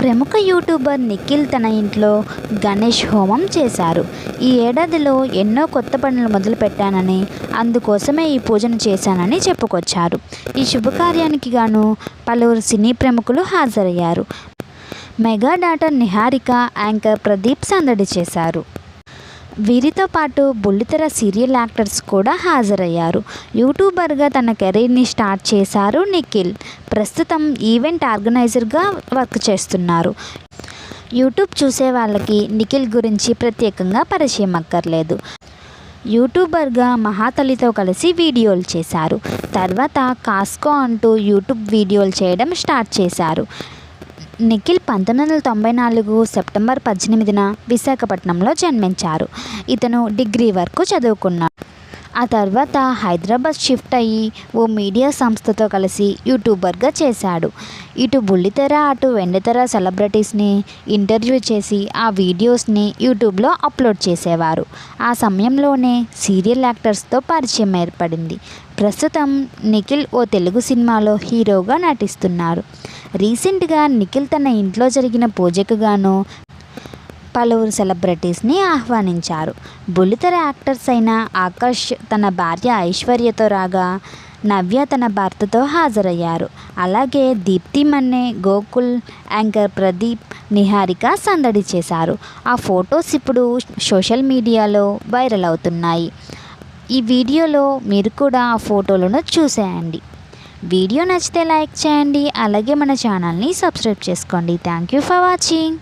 ప్రముఖ యూట్యూబర్ నిఖిల్ తన ఇంట్లో గణేష్ హోమం చేశారు. ఈ ఏడాదిలో ఎన్నో కొత్త పనులు మొదలుపెట్టానని అందుకోసమే ఈ పూజను చేశానని చెప్పుకొచ్చారు. ఈ శుభకార్యానికి గాను పలువురు సినీ ప్రముఖులు హాజరయ్యారు. Mega daughter Niharika anchor Pradeep సందడి చేశారు. వీరితో పాటు బుల్లితెర సీరియల్ యాక్టర్స్ కూడా హాజరయ్యారు. యూట్యూబర్గా తన కెరీర్ని స్టార్ట్ చేశారు నిఖిల్. ప్రస్తుతం ఈవెంట్ ఆర్గనైజర్గా వర్క్ చేస్తున్నారు. యూట్యూబ్ చూసే వాళ్ళకి నిఖిల్ గురించి ప్రత్యేకంగా పరిచయం అక్కర్లేదు. యూట్యూబర్గా మహాతలితో కలిసి వీడియోలు చేశారు. తర్వాత కాస్కో అంటూ యూట్యూబ్ వీడియోలు చేయడం స్టార్ట్ చేశారు. నిఖిల్ పంతొమ్మిది వందల తొంభై నాలుగు సెప్టెంబర్ పద్దెనిమిదిన విశాఖపట్నంలో జన్మించారు. ఇతను డిగ్రీ వరకు చదువుకున్నాడు. ఆ తర్వాత హైదరాబాద్ షిఫ్ట్ అయ్యి ఓ మీడియా సంస్థతో కలిసి యూట్యూబర్గా చేశాడు. ఇటు బుల్లితెర అటు వెండితెర సెలబ్రిటీస్ని ఇంటర్వ్యూ చేసి ఆ వీడియోస్ని యూట్యూబ్లో అప్లోడ్ చేసేవారు. ఆ సమయంలోనే సీరియల్ యాక్టర్స్తో పరిచయం ఏర్పడింది. ప్రస్తుతం నిఖిల్ ఓ తెలుగు సినిమాలో హీరోగా నటిస్తున్నారు. రీసెంట్గా నిఖిల్ తన ఇంట్లో జరిగిన పూజకు గాను పలువురు సెలబ్రిటీస్ని ఆహ్వానించారు. బుల్లితెర యాక్టర్స్ అయిన ఆకాష్ తన భార్య ఐశ్వర్యతో రాగా నవ్య తన భర్తతో హాజరయ్యారు. అలాగే దీప్తి మన్నే గోకుల్ యాంకర్ ప్రదీప్ నిహారిక సందడి చేశారు. ఆ ఫొటోస్ ఇప్పుడు సోషల్ మీడియాలో వైరల్ అవుతున్నాయి. ఈ వీడియోలో మీరు కూడా ఆ ఫోటోలను చూసేయండి. వీడియో నచ్చితే లైక్ చేయండి అలాగే మన ఛానల్ని సబ్స్క్రైబ్ చేసుకోండి. Thank you for watching